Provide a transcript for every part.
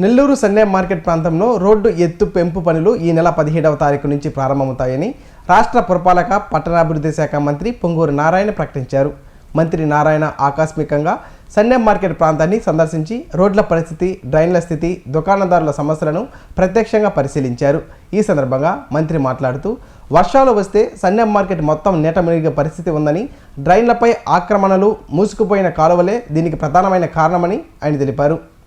Nellore Sunday market ప్రాంతంలో road ఎత్తు పెంపు పనులు ఈ నెల పదిహేడవ తారీఖు నుంచి ప్రారంభమవుతాయని రాష్ట్ర పురపాలక పట్టణాభివృద్ధి శాఖ మంత్రి పొంగూరు నారాయణ ప్రకటించారు. మంత్రి నారాయణ ఆకస్మికంగా సండే మార్కెట్ ప్రాంతాన్ని సందర్శించి రోడ్ల పరిస్థితి డ్రైన్ల స్థితి దుకాణదారుల సమస్యలను ప్రత్యక్షంగా పరిశీలించారు. ఈ సందర్భంగా మంత్రి మాట్లాడుతూ వర్షాలు వస్తే సండే మార్కెట్ మొత్తం నేట మునిగే పరిస్థితి ఉందని డ్రైన్లపై ఆక్రమణలు మూసుకుపోయిన కాలువలే దీనికి ప్రధానమైన కారణమని ఆయన తెలిపారు.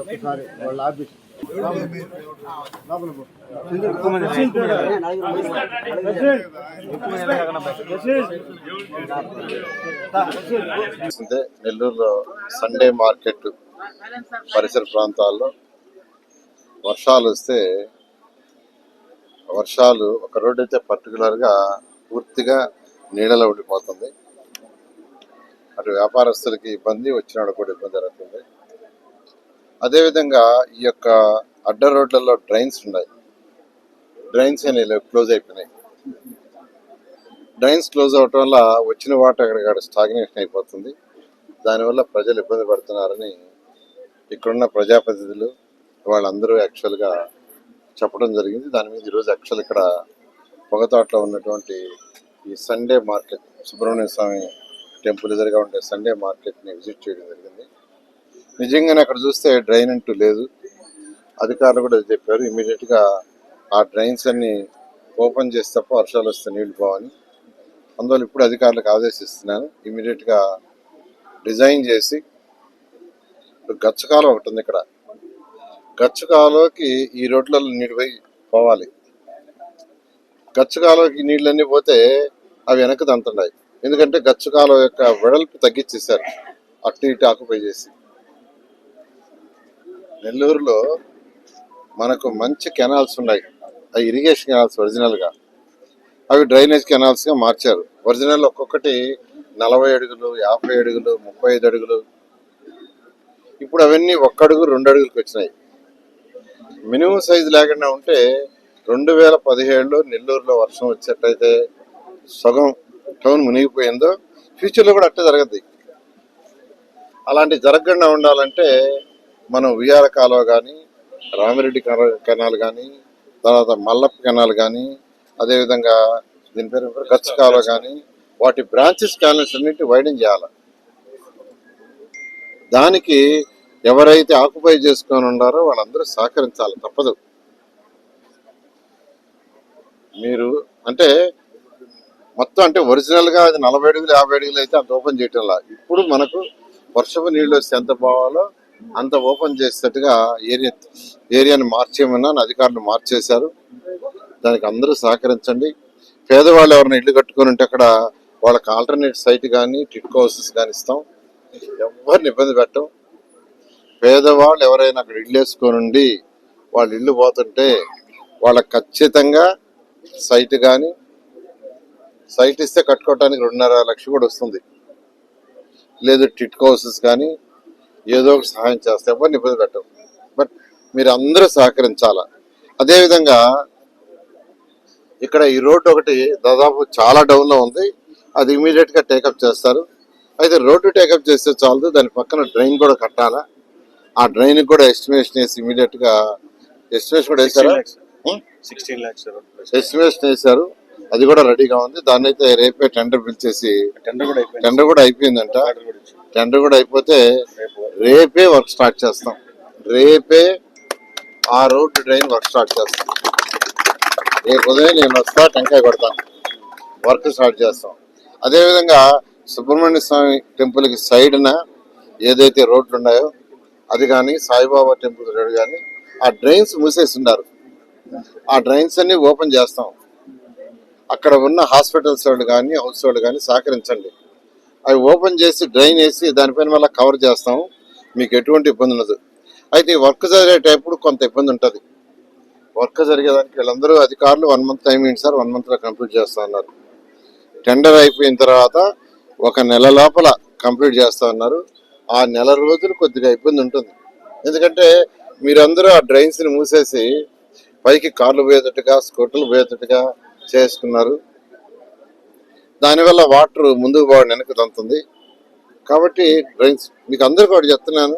ఒకసారి వాళ్ళ ఆఫీస్ నెల్లూరులో సండే మార్కెట్ పరిసర ప్రాంతాల్లో వర్షాలు వస్తే వర్షాలు ఒక రోడ్డు అయితే పర్టికులర్గా పూర్తిగా నీడలో ఉండిపోతుంది. అటు వ్యాపారస్తులకి ఇబ్బంది వచ్చిన కూడా ఇబ్బంది జరుగుతుంది. అదేవిధంగా ఈ యొక్క అడ్డ రోడ్లలో డ్రైన్స్ ఉన్నాయి. డ్రైన్స్ అనేవి క్లోజ్ అయిపోయినాయి. డ్రైన్స్ క్లోజ్ అవటం వల్ల వచ్చిన వాటర్ అక్కడ స్టాగ్నేషన్ అయిపోతుంది. దానివల్ల ప్రజలు ఇబ్బంది పడుతున్నారని ఇక్కడున్న ప్రజాప్రతినిధులు వాళ్ళందరూ యాక్చువల్గా చెప్పడం జరిగింది. దాని మీద ఈరోజు యాక్చువల్ ఇక్కడ పొగతోటలో ఉన్నటువంటి ఈ Sunday market Subrahmanya Swamy temple ఎదురుగా ఉండే సండే మార్కెట్ని విజిట్ చేయడం జరిగింది. నిజంగానే అక్కడ చూస్తే డ్రైన్ అంటూ లేదు. అధికారులు కూడా చెప్పారు ఇమీడియట్గా ఆ డ్రైన్స్ అన్ని ఓపెన్ చేస్తే తప్ప వర్షాలు వస్తే నీళ్ళు పోవని. అందువల్ల ఇప్పుడు అధికారులకు ఆదేశిస్తున్నాను ఇమీడియట్గా డిజైన్ చేసి గచ్చకాలం ఒకటి ఉంది ఇక్కడ. గచ్చకాలోకి ఈ రోడ్లలో నీళ్ళు పోయి పోవాలి. గచ్చకాలోకి నీళ్ళన్నీ పోతే అవి వెనక్కి దంతున్నాయి. ఎందుకంటే గచ్చకాలం యొక్క వెడల్పు తగ్గించేశారు అటు ఇటు ఆకుపై చేసి. నెల్లూరులో మనకు మంచి కెనాల్స్ ఉన్నాయి. అవి ఇరిగేషన్ కెనాల్స్ ఒరిజినల్గా అవి డ్రైనేజ్ కెనాల్స్గా మార్చారు. ఒరిజినల్ ఒక్కొక్కటి నలభై అడుగులు యాభై అడుగులు ముప్పై ఐదు అడుగులు. ఇప్పుడు అవన్నీ ఒక్క అడుగు రెండు అడుగులకు వచ్చినాయి. మినిమం సైజు లేకుండా ఉంటే రెండు వేల పదిహేడులో నెల్లూరులో వర్షం వచ్చేటైతే సగం టౌన్ మునిగిపోయిందో ఫ్యూచర్లో కూడా అట్టే జరగద్ది. అలాంటి జరగకుండా ఉండాలంటే మనం ఉయ్యాల కాలువ కానీ రామిరెడ్డి కెనాల్ కానీ తర్వాత మల్లప్ప కెనాల్ కానీ అదేవిధంగా దీని పేరు గచ్చ కాలువ కానీ వాటి బ్రాంచెస్ కెనాల్స్ అన్నింటి వైడెన్ చేయాలి. దానికి ఎవరైతే ఆక్యుపై చేసుకొని ఉన్నారో వాళ్ళందరూ సహకరించాలి తప్పదు. మీరు అంటే మొత్తం అంటే ఒరిజినల్గా అది నలభై అడుగులు యాభై అడుగులు అయితే అంత ఓపెన్ చేయటంలా ఇప్పుడు మనకు వర్షపు నీళ్ళు వస్తే ఎంత పోవాలో అంత ఓపెన్ చేసేట్టుగా ఏరియా ఏరియాని మార్చేయమన్నా అధికారులు మార్చేశారు. దానికి అందరూ సహకరించండి. పేదవాళ్ళు ఎవరైనా ఇల్లు కట్టుకొని ఉంటే అక్కడ వాళ్ళకి ఆల్టర్నేట్ సైట్ కానీ టిట్కో హౌసెస్ కానీ ఇస్తాం. ఎవరిని ఇబ్బంది పెట్టం. పేదవాళ్ళు ఎవరైనా అక్కడ ఇల్లు వేసుకొని ఉండి వాళ్ళు ఇల్లు పోతుంటే వాళ్ళకి ఖచ్చితంగా సైట్ కానీ సైట్ ఇస్తే కట్టుకోవడానికి రెండున్నర లక్షలు కూడా వస్తుంది. లేదు టిట్కో హౌసెస్ కానీ ఏదో ఒక సహాయం చేస్తే ఎవరిని ఇబ్బంది పెట్టం బట్ మీరు అందరూ సహకరించాలా? అదేవిధంగా ఇక్కడ ఈ రోడ్డు ఒకటి దాదాపు చాలా డౌన్లో ఉంది. అది ఇమీడియట్గా టేకప్ చేస్తారు. అయితే రోడ్డు టేకప్ చేస్తే చాలదు. దాని పక్కన డ్రైన్ కూడా కట్టాలా? ఆ డ్రైన్ కూడా ఎస్టిమేషన్ వేసి ఇమీడియట్గా ఎస్టిమేషన్ కూడా వేసారా సిక్స్టీన్ ల్యాక్స్ ఎస్టిమేషన్ వేశారు. అది కూడా రెడీగా ఉంది. దాన్ని అయితే రేపే టెండర్ పిలిచేసి టెండర్ కూడా అయిపోయింది టెండర్ కూడా అయిపోయిందంట. టెండర్ కూడా అయిపోతే రేపే వర్క్ స్టార్ట్ చేస్తాం. రేపే ఆ రోడ్డు డ్రైన్ వర్క్ స్టార్ట్ చేస్తాం. రేపు ఉదయం నేను వస్తా టెంకాయ కొడతాను వర్క్ స్టార్ట్ చేస్తాం. అదేవిధంగా సుబ్రహ్మణ్య స్వామి టెంపుల్కి సైడ్న ఏదైతే రోడ్లు ఉన్నాయో అది కానీ సాయిబాబా టెంపుల్ రోడ్ కానీ ఆ డ్రైన్స్ మూసేసి ఉన్నారు ఆ డ్రైన్స్ అన్ని ఓపెన్ చేస్తాం. అక్కడ ఉన్న హాస్పిటల్స్ వాళ్ళు కానీ హౌస్ వాళ్ళు కానీ సహకరించండి. అవి ఓపెన్ చేసి డ్రైన్ వేసి దానిపైన మళ్ళీ కవర్ చేస్తాం. మీకు ఎటువంటి ఇబ్బంది ఉండదు. అయితే వర్క్ జరిగేటప్పుడు కొంత ఇబ్బంది ఉంటుంది. వర్క్ జరిగేదానికి వీళ్ళందరూ అధికారులు వన్ మంత్ టైం ఏంటి సార్ వన్ మంత్లో కంప్లీట్ చేస్తా ఉన్నారు టెండర్ అయిపోయిన తర్వాత ఒక నెల లోపల కంప్లీట్ చేస్తా ఉన్నారు ఆ నెల రోజులు కొద్దిగా ఇబ్బంది ఉంటుంది. ఎందుకంటే మీరందరూ ఆ డ్రైన్స్ని మూసేసి పైకి కార్లు పోయేటట్టుగా స్కూటర్లు పోయేటట్టుగా చేసుకున్నారు. దానివల్ల వాటర్ ముందుకు పోవడం వెనక్కి తంతుంది కాబట్టి డ్రైన్స్ మీకు అందరికీ ఒకటి చెప్తున్నాను.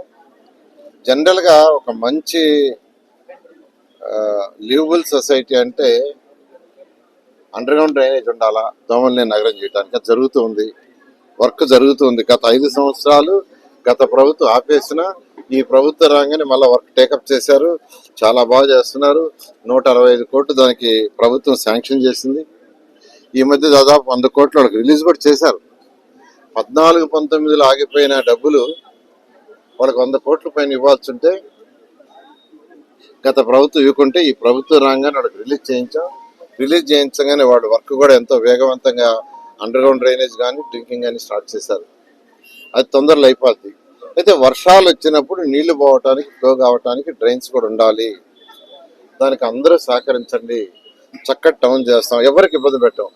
జనరల్గా ఒక మంచి లివబుల్ సొసైటీ అంటే అండర్గ్రౌండ్ డ్రైనేజ్ ఉండాలా? దోమల్ని నగరం చేయడానికి అది జరుగుతుంది వర్క్ జరుగుతుంది గత ఐదు సంవత్సరాలు గత ప్రభుత్వం ఆపేసిన ఈ ప్రభుత్వ రాగానే మళ్ళీ వర్క్ టేకప్ చేశారు. చాలా బాగా చేస్తున్నారు. నూట అరవై ఐదు కోట్లు దానికి ప్రభుత్వం శాంక్షన్ చేసింది. ఈ మధ్య దాదాపు వంద కోట్లు వాళ్ళకి రిలీజ్ కూడా చేశారు. పద్నాలుగు పంతొమ్మిదిలో ఆగిపోయిన డబ్బులు వాళ్ళకి వంద కోట్ల పైన ఇవ్వాల్సి ఉంటే గత ప్రభుత్వం ఇవ్వకుంటే ఈ ప్రభుత్వ రాగానే వాళ్ళకి రిలీజ్ చేయించాం. రిలీజ్ చేయించగానే వాడు వర్క్ కూడా ఎంతో వేగవంతంగా అండర్ గ్రౌండ్ డ్రైనేజ్ కానీ డ్రింకింగ్ కానీ స్టార్ట్ చేశారు. అది తొందరలో అయిపోద్ది. అయితే వర్షాలు వచ్చినప్పుడు నీళ్ళు పోవటానికి ఫ్లో కావటానికి డ్రైన్స్ కూడా ఉండాలి. దానికి అందరూ సహకరించండి. చక్కటి టౌన్ చేస్తాం. ఎవరికి ఇబ్బంది పెట్టాం?